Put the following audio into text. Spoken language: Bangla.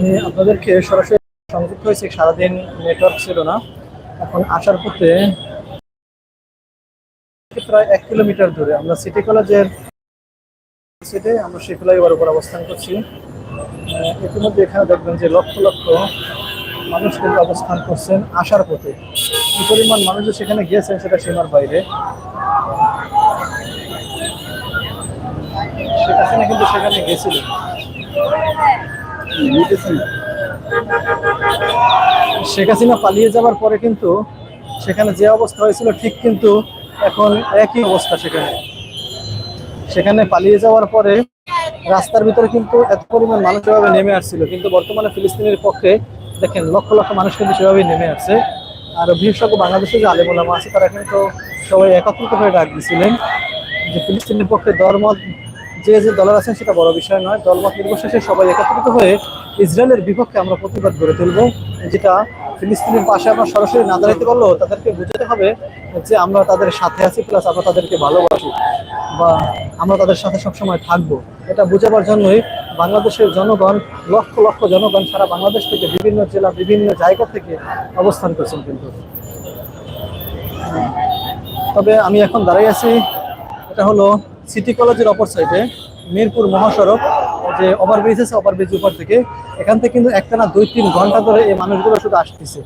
আমি আপনাদেরকে সরাসরি সংযুক্ত হয়েছি, সারাদিন নেটওয়ার্ক ছিল না। এখন আসার পথে প্রায় এক কিলোমিটার দূরে। আমরা সিটি কলেজের সিটে আমরা সেই ফ্লাইওভার উপর অবস্থান করছি। ইতিমধ্যে এখানে দেখবেন যে লক্ষ লক্ষ মানুষ কিন্তু অবস্থান করছেন আসার পথে। কি পরিমাণ মানুষ সেখানে গিয়েছেন সেটা সীমার বাইরে। হাসিনা কিন্তু সেখানে গেছিলেন। শেখ হাসিনা পালিয়ে যাওয়ার পরে কিন্তু সেখানে যে অবস্থা হয়েছিল, ঠিক কিন্তু এখন একই অবস্থা সেখানে। সেখানে পালিয়ে যাওয়ার পরে রাস্তার ভিতরে কিন্তু এত পরিমাণ মানুষ এভাবে নেমে আসছিল। কিন্তু বর্তমানে ফিলিস্তিনের পক্ষে দেখেন, লক্ষ লক্ষ মানুষ কিন্তু সেভাবেই নেমে আসছে। আর বিশেষজ্ঞ বাংলাদেশে যে আলেমুলামা আছে, তারা কিন্তু সবাই একত্রিত হয়ে ডাক দিয়েছিলেন যে ফিলিস্তিনের পক্ষে দলমত যে যে দলের আছেন সেটা বড় বিষয় নয়। দলমত নির্বিশেষে সবাই একত্রিত হয়ে ইসরায়েলের বিপক্ষে আমরা প্রতিবাদ গড়ে তুলব। যেটা ফিলিস্তিনের পাশে আমরা সরাসরি না দাঁড়াইতে পারলেও তাদেরকে বুঝাতে হবে যে আমরা তাদের সাথে আছি, প্লাস আমরা তাদেরকে ভালোবাসি বা আমরা তাদের সাথে সবসময় থাকব। এটা বোঝাবার জন্যই বাংলাদেশের জনগণ, লক্ষ লক্ষ জনগণ সারা বাংলাদেশ থেকে বিভিন্ন জেলা, বিভিন্ন জায়গা থেকে অবস্থান করছেন কিন্তু। তবে আমি এখন দাঁড়াই আছি। এটা হলো সিটি কলেজের অপর সাইডে মিরপুর মহাসড়ক, যে ওভারব্রিজ আছে ওভারব্রিজ উপর থেকে, এখান থেকে কিন্তু একটা না দুই তিন ঘণ্টা ধরে এই মানুষগুলো শুধু আসতেছে